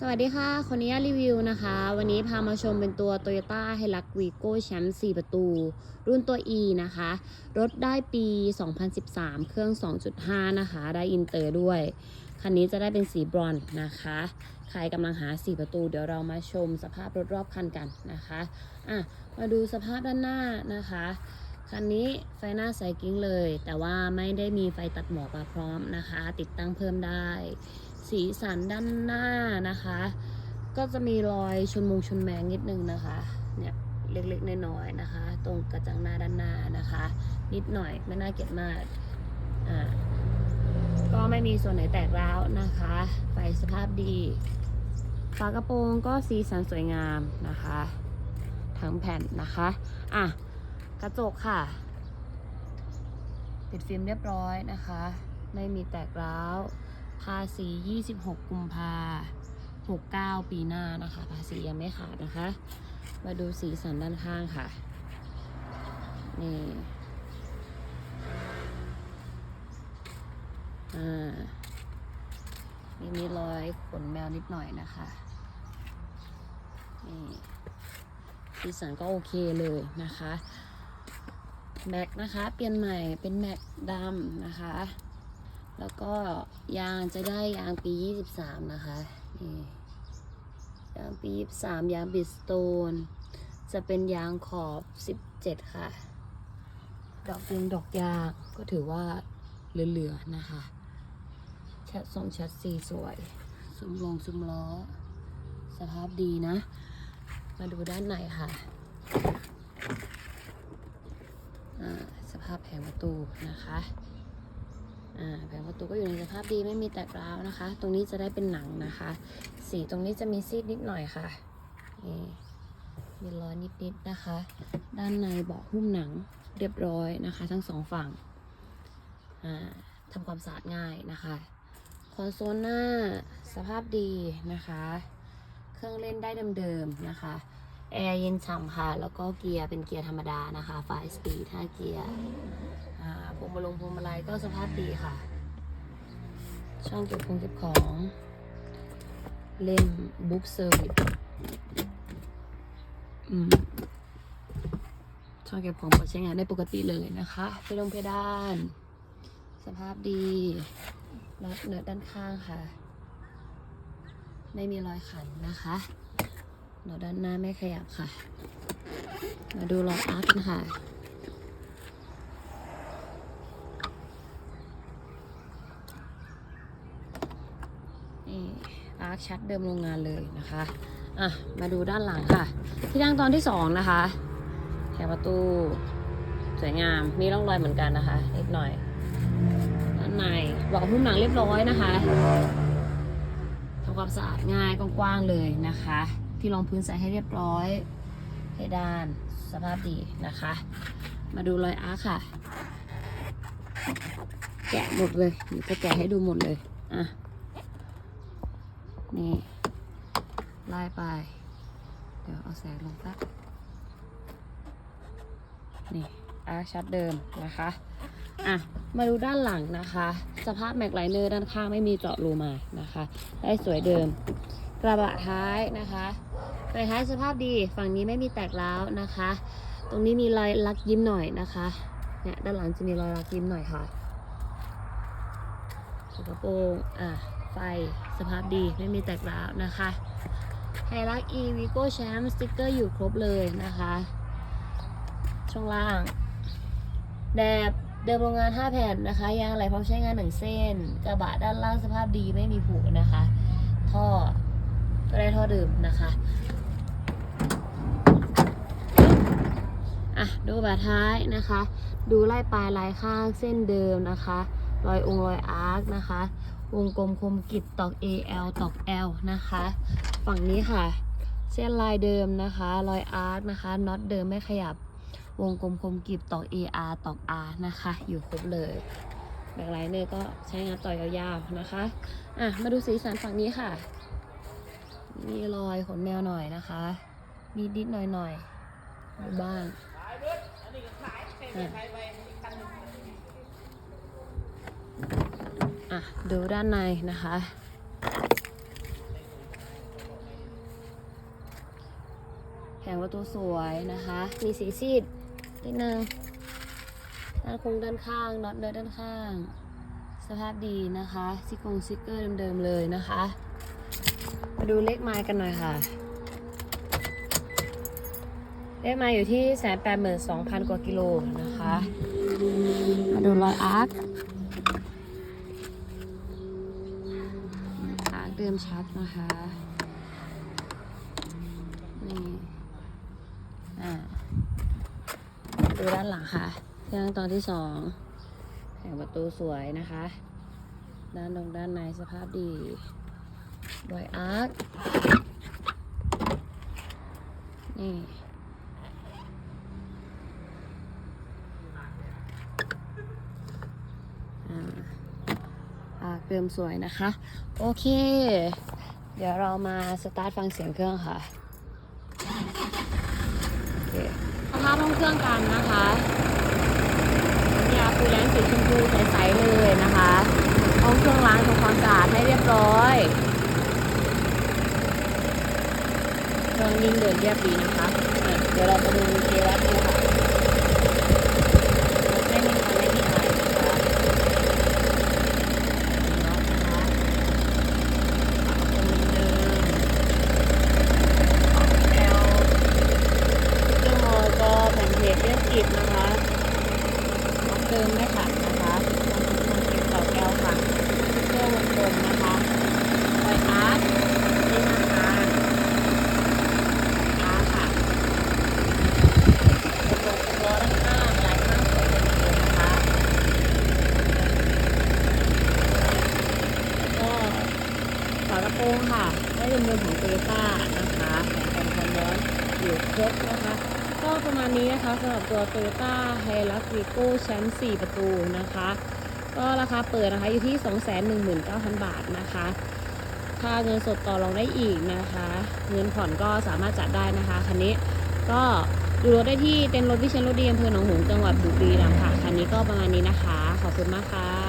สวัสดีค่ะ คนนี้รีวิวนะคะ วันนี้พามาชมเป็นตัว Toyota Hilux Vigo แชมป์4ประตู รุ่นตัว E นะคะ รถได้ปี 2013 เครื่อง 2.5 นะคะ ได้อินเตอร์ด้วย คันนี้จะได้เป็นสีบรอนซ์นะคะ ใครกำลังหา 4 ประตู เดี๋ยวเรามาชมสภาพรถรอบคันกันนะคะ อะ มาดูสภาพด้านหน้านะคะ คันนี้ไฟหน้าใสกิ้งเลย แต่ว่าไม่ได้มีไฟตัดหมอกมาพร้อมนะคะ ติดตั้งเพิ่มได้ สีสันด้านหน้านะคะ ก็จะมีรอยชนมงชนแมงนิดนึงนะคะเนี่ยเล็กๆน้อยๆนะคะ ตรงกระจังหน้าด้านหน้านะคะ นิดหน่อยไม่น่าเกลียดมากอ่าก็ไม่มีส่วนไหนแตกร้าวนะคะ ไฟสภาพดี ฝากระโปรงก็สีสันสวยงามนะคะ ทั้งแผ่นนะคะ อะ กระจกค่ะ ติดฟิล์มเรียบร้อยนะคะ ไม่มีแตกร้าว ภาษี 26 กุมภา69 ปีหน้านะคะ ภาษียังไม่ขาดนะคะ มาดูสีสันด้านข้างค่ะ นี่อ่ามีมีรอยขนแมวนิดหน่อยนะคะ นี่สีสันก็โอเคเลยนะคะ แม็กนะคะ เปลี่ยนใหม่เป็นแม็กดำนะคะ แล้วก็ยางจะได้ยางปี 23 นะคะนี่ยางปี 23 ยางบิสโตน จะเป็นยางขอบ 17 ค่ะ ดอกยงดอกยางก็ถือว่าเหลือๆนะคะชัดทรงชัดสีสวย ซุ้มลงซุ้มล้อ สภาพดีนะ มาดูด้านในค่ะ ภาพแผงประตูนะคะอ่าแผงประตูก็อยู่ในสภาพดีไม่มีแตกร้าวนะคะ ตรงนี้จะได้เป็นหนังนะคะ สีตรงนี้จะมีซีดนิดหน่อยค่ะนี่มีรอยนิดๆนะคะ ด้านในเบาะหุ้มหนังเรียบร้อยนะคะ ทั้งสองฝั่งอ่าทำความสะอาดง่ายนะคะคอนโซลหน้าสภาพดีนะคะ เครื่องเล่นได้เดิมๆนะคะ แอร์เย็นฉ่ำค่ะ แล้วก็เกียร์เป็นเกียร์ธรรมดานะคะไฟสปีด5เกียร์อ่าพวงมาลงพวงมาลัยก็สภาพดีค่ะ ช่องเก็บของเก็บของ เล่มบุ๊กเซอร์วิสอืมช่องเก็บของเปิดใช้งานได้ปกติเลยนะคะเพดงเพดาน สภาพดีน็อตเนื้อด้านข้างค่ะ ไม่มีรอยขันนะคะ น็อตด้านหน้าไม่ขยับค่ะ มาดูรอยอาร์คกันค่ะนี่อาร์คชัดเดิมโรงงานเลยนะคะอะมาดูด้านหลังค่ะ ที่นั่งตอนที่สองนะคะแถวประตู สวยงามมีร่องรอยเหมือนกันนะคะนิดหน่อยด้านในบอกหุ้มหนังเรียบร้อยนะคะทำความสะอาดง่ายกว้างๆเลยนะคะ ที่รองพื้นใส่ให้เรียบร้อยเพดานสภาพดีนะคะ มาดูรอยอาร์ค่ะ แกะหมดเลยเดี๋ยวจะแกะให้ดูหมดเลยอะนี่ไล่ไป เดี๋ยวเอาแสงลงแป๊บนี่อาร์ชัดเดิมนะคะอะมาดูด้านหลังนะคะ สภาพแม็กไลเนอร์ด้านข้างไม่มีเจาะรูมานะคะ ได้สวยเดิม ระบะท้ายนะคะไฟท้ายสภาพดีฝั่งนี้ไม่มีแตกร้าวนะคะ ตรงนี้มีรอยลักยิ้มหน่อยนะคะเนี่ยด้านหลังจะมีรอยลักยิ้มหน่อยค่ะกระโปรงอะไฟสภาพดีไม่มีแตกร้าวนะคะไฮรักอีวิโก้แชมป์สติกเกอร์อยู่ครบเลยนะคะ ช่วงล่าง แดบเดิมโรงงาน 5 แผ่นนะคะ ยางไหลพร้อมใช้งาน 1 เส้น กระบะด้านล่างสภาพดีไม่มีผุนะคะ ท่อ ก็ได้ท่อดื่มนะคะอะดูบาท้ายนะคะ ดูไล่ปลายลายข้างเส้นเดิมนะคะ รอยองค์รอยอาร์คนะคะ วงกลมคมกิดตอก AL ตอก L นะคะ ฝั่งนี้ค่ะ เส้นลายเดิมนะคะ รอยอาร์คนะคะน็อตเดิมไม่ขยับ วงกลมคมกิบตอก AR ตอก R นะคะ อยู่ครบเลยแบกไลเนอร์ก็ใช้งานต่อยาวๆนะคะ อะ มาดูสีสันฝั่งนี้ค่ะ มีรอยขนแมวหน่อยนะคะ มีดิดหน่อยหน่อยอยู่บ้านอะดูด้านในนะคะแผงประตูสวยนะคะ มีสีซีดนิดนึงด้านคงด้านข้างน็อตเดินด้านข้าง สภาพดีนะคะซิกงซิกเกอร์เดิมๆเลยนะคะ มาดูเลขไม้กันหน่อยค่ะ เลขไม้อยู่ที่แสนแปดหมื่นสองพันกว่ากิโลนะคะ มาดูรอยอาร์คอาร์คเดิมชัดนะคะ นี่ อ่า ดูด้านหลังค่ะเครื่องตอนที่สองแผงประตูสวยนะคะ ด้านตรงด้านในสภาพดี รอยอาร์คนี่ อ่าเดิมสวยนะคะ โอเค เดี๋ยวเรามาสตาร์ทฟังเสียงเครื่องค่ะ โอเคสภาพห้องเครื่องกันนะคะยาปูแลนสีชมพูใสๆเลยนะคะ ห้องเครื่องล้างทำความสะอาดให้เรียบร้อย เครื่องนิ่งเดินเรียบดีนะคะ เดี๋ยวเราไปดูเกวัดดูค่ะไม่มีอะไรไม่มีอะไรนะคะล็อกนะคะฝากระโปรงเดิมของแอล เครื่องมอก็แผ่นเพจเรียบกริบนะคะล็อกเดิมไม่ขัดนะคะทำเก็บต่อแก้วค่ะเครื่องวงกลมนะคะไฟอาร์ตนี่นะคะอาร์ตค่ะกระจกล้อด้านข้างหลายข้างสวยเลยนะคะแล้วก็ฝากระโปรงค่ะได้เดิมๆของโตโยต้านะคะแผงกันความร้อนอยู่ครบนะคะ ก็ประมาณนี้นะคะสำหรับตัว Toyota h i l u x v i g o แชมป์4ประตูนะคะ ก็ราคาเปิดนะคะอยู่ที่ 219,000 บาทนะคะถ้าเงินสดต่อรองได้อีกนะคะ เงินผ่อนก็สามารถจัดได้นะคะคันนี้ก็ดูรถได้ที่เต็นท์รถวิเชียนรถดีอำเภอหนองหงส์จังหวัดบุรีรัมย์ค่ะคันนี้ก็ประมาณนี้นะคะ ขอบคุณมากค่ะ